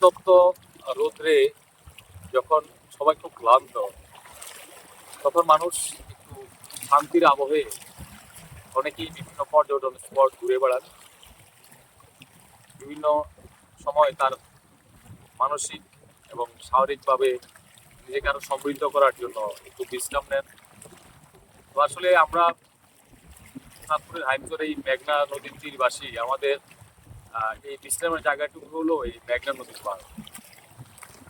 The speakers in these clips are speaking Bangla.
উত্তপ্ত রোদ্রে যখন সবাই খুব ক্লান্ত, তখন মানুষ একটু শান্তির আবহে অনেকেই বিভিন্ন পর্যটন স্পট ঘুরে বেড়ান। বিভিন্ন সময় তার মানসিক এবং শারীরিকভাবে নিজেকে আরও সমৃদ্ধ করার জন্য একটু বিশ্রাম নেন। আসলে আমরা চাঁদপুরের হাইমচর এই মেঘনা নদীর তীরবাসী, আমাদের এই বিশ্রামের জায়গাটুকু হলো এই মেঘনা নদীর পাড়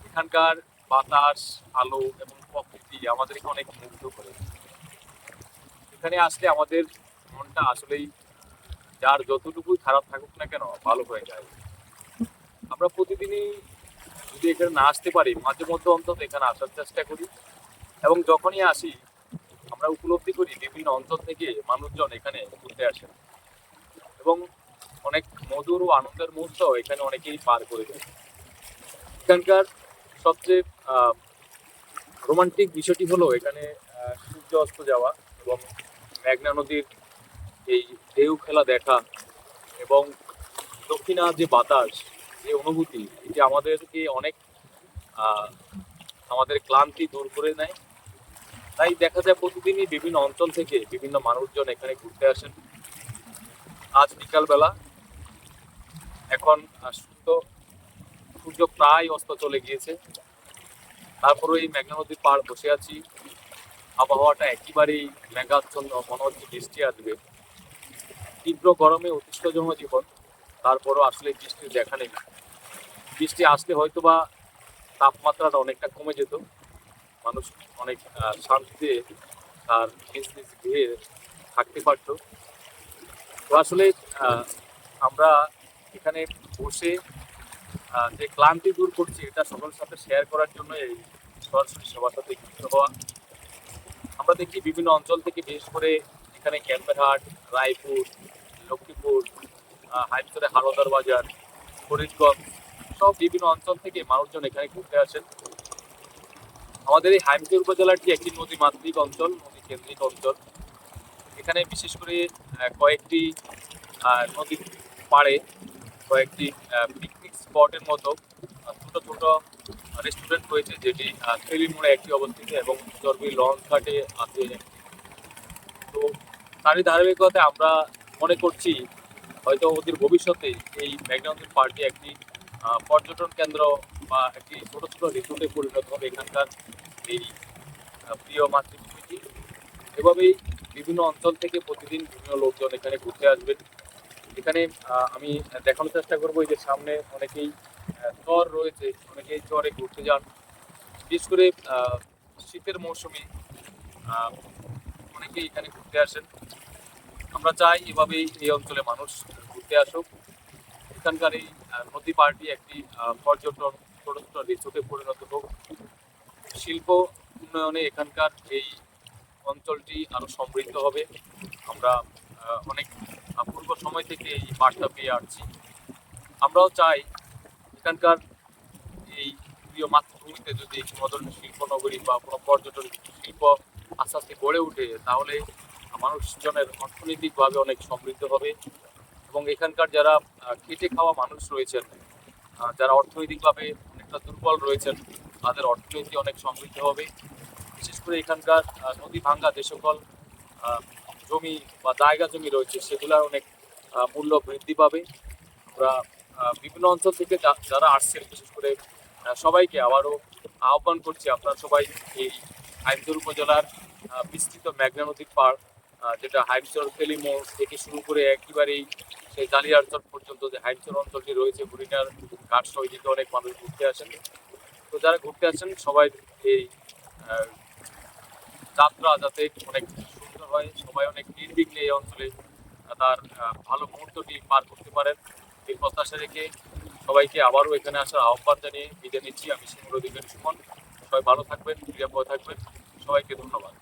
এখানকার বাতাস, আলো এবং প্রকৃতি আমাদেরকে অনেক মুগ্ধ করে। এখানে আসলে আমাদের মনটা আসলেই যার যতটুকুই খারাপ থাকুক না কেন, ভালো হয়ে যায়। আমরা প্রতিদিনই যদি এখানে না আসতে পারি, মাঝে মধ্যে অন্তত এখানে আসার চেষ্টা করি এবং যখনই আসি, আমরা উপলব্ধি করি, বিভিন্ন অঞ্চল থেকে মানুষজন এখানে ঘুরতে আসেন। এবং অনেক মধুর ও আনন্দের মুহূর্ত এখানে অনেকেই পার করে যায়। এখানকার সবচেয়ে রোমান্টিক বিষয়টি হলো এখানে সূর্য অস্ত যাওয়া এবং মেঘনা নদীর এই ঢেউ খেলা দেখা এবং দক্ষিণা যে বাতাস, যে অনুভূতি, এটি আমাদেরকে অনেক আমাদের ক্লান্তি দূর করে নেয়। তাই দেখা যায় প্রতিদিনই বিভিন্ন অঞ্চল থেকে বিভিন্ন মানুষজন এখানে ঘুরতে আসেন। আজ বিকালবেলা এখন সূর্য সূর্য প্রায় অস্ত চলে গিয়েছে। তারপরে এই মেঘনা নদীর পাড় বসে আছি। আবহাওয়াটা একেবারেই মেঘাচ্ছন্ন, মনে হচ্ছে বৃষ্টি আসবে। তীব্র গরমে অতিষ্ঠ জীবন, তারপরও আসলে বৃষ্টির দেখা নেই। বৃষ্টি আসলে হয়তো বা তাপমাত্রাটা অনেকটা কমে যেত। মানুষ অনেক শান্তিতে তার নিজ নিজ গৃহে থাকতে পারতো। তো আসলে আমরা এখানে বসে যে ক্লান্তি দূর করছি এটা সকলের সাথে শেয়ার করার জন্য এই সরাসরি সবার সাথে যুক্ত হওয়া। আমরা দেখি বিভিন্ন অঞ্চল থেকে বিশেষ করে এখানে ক্যাম্পেরহাট, রায়পুর, লক্ষ্মীপুর হাইমচরে হারদার বাজার, ফরিদগঞ্জ, সব বিভিন্ন অঞ্চল থেকে মানুষজন এখানে ঘুরতে আসেন। আমাদের এই হাইমচর উপজেলাটি একটি নদী মাতৃক অঞ্চল নদী কেন্দ্রিক অঞ্চল। এখানে বিশেষ করে কয়েকটি নদীর পাড়ে কয়েকটি পিকনিক স্পটের মতো ছোট ছোট রেস্টুরেন্ট রয়েছে যেটি ফেরি মোড়ে একটি অবস্থিত এবং চর্বি লঞ্চ ঘাটে আছে। তো তারই ধারাবাহিকতায় আমরা মনে করছি, হয়তো ওদের ভবিষ্যতে এই ম্যাগনাউন্টের পার্টি একটি পর্যটন কেন্দ্র বা একটি ছোট ছোট রিসোর্টে পরিণত হবে এখানকার এই প্রিয় মাতৃভূমিটি। এভাবেই বিভিন্ন অঞ্চল থেকে প্রতিদিন বিভিন্ন লোকজন এখানে ঘুরতে আসবেন। এখানে আমি দেখানোর চেষ্টা করব যে সামনে অনেকেই চর রয়েছে, অনেকেই চরে ঘুরতে যান। বিশেষ করে শীতের মৌসুমে অনেকেই এখানে ঘুরতে আসেন। আমরা চাই এভাবেই এই অঞ্চলে মানুষ ঘুরতে আসুক। এখানকার এই নদী পার্টি একটি পর্যটন ছোট ছোট রিসোর্টে পরিণত হোক। শিল্প উন্নয়নে এখানকার এই অঞ্চলটি আরও সমৃদ্ধ হবে। আমরা অনেক পূর্ব সময় থেকে এই বার্তা পেয়ে আসছি। আমরাও চাই এখানকার এই প্রিয় মাতৃভূমিতে যদি কোনো শিল্প নগরী বা কোনো পর্যটন শিল্প আস্তে আস্তে গড়ে ওঠে তাহলে মানুষজনের অর্থনৈতিকভাবে অনেক সমৃদ্ধ হবে এবং এখানকার যারা খেটে খাওয়া মানুষ রয়েছেন যারা অর্থনৈতিকভাবে অনেকটা দুর্বল রয়েছেন, তাদের অর্থনীতি অনেক সমৃদ্ধ হবে। বিশেষ করে এখানকার নদী ভাঙ্গা যে সকল জমি বা জায়গা জমি রয়েছে সেগুলোর অনেক মূল্য বৃদ্ধি পাবে। আমরা বিভিন্ন অঞ্চল থেকে যারা আসছেন বিশেষ করে সবাইকে আবারও আহ্বান করছি আপনারা সবাই এই হাইমচর উপজেলার বিস্তৃত মেঘনা নদীর আহ, যেটা হাইমচর ফেলিমোড় থেকে শুরু করে একেবারেই সেই জালিয়ারচর পর্যন্ত যে হাইমচর অঞ্চলটি রয়েছে বুড়িনার ঘাট সহ অনেক মানুষ ঘুরতে আসেন। তো যারা ঘুরতে আসেন সবাই এই যাত্রা যাতে অনেক হয়, সবাই অনেক নির্বিঘ্নে এই অঞ্চলে তার ভালো মুহূর্তটি পার করতে পারেন। এই প্রত্যাশা রেখে সবাইকে আবারও এখানে আসার আহ্বান জানিয়ে বিদায় নিচ্ছি। আমি সিংহ অধিকারী সুমন। সবাই ভালো থাকবেন, নিরাপদ থাকবেন। সবাইকে ধন্যবাদ।